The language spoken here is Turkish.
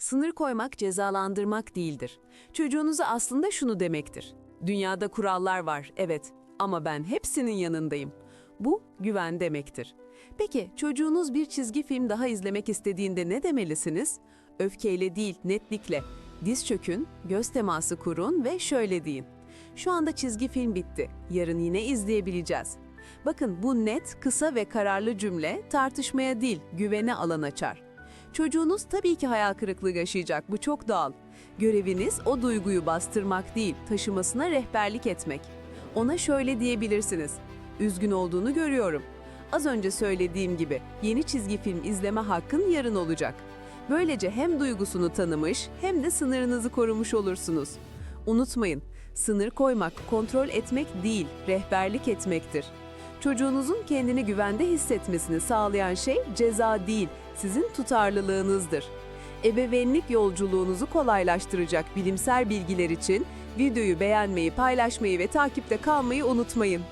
Sınır koymak cezalandırmak değildir. Çocuğunuza aslında şunu demektir. Dünyada kurallar var, evet ama ben hepsinin yanındayım. Bu güven demektir. Peki çocuğunuz bir çizgi film daha izlemek istediğinde ne demelisiniz? Öfkeyle değil, netlikle. Diz çökün, göz teması kurun ve şöyle deyin. Şu anda çizgi film bitti. Yarın yine izleyebileceğiz. Bakın bu net, kısa ve kararlı cümle tartışmaya değil, güvene alan açar. Çocuğunuz tabii ki hayal kırıklığı yaşayacak, bu çok doğal. Göreviniz o duyguyu bastırmak değil, taşımasına rehberlik etmek. Ona şöyle diyebilirsiniz. Üzgün olduğunu görüyorum. Az önce söylediğim gibi yeni çizgi film izleme hakkın yarın olacak. Böylece hem duygusunu tanımış hem de sınırınızı korumuş olursunuz. Unutmayın, sınır koymak kontrol etmek değil, rehberlik etmektir. Çocuğunuzun kendini güvende hissetmesini sağlayan şey ceza değil, sizin tutarlılığınızdır. Ebeveynlik yolculuğunuzu kolaylaştıracak bilimsel bilgiler için videoyu beğenmeyi, paylaşmayı ve takipte kalmayı unutmayın.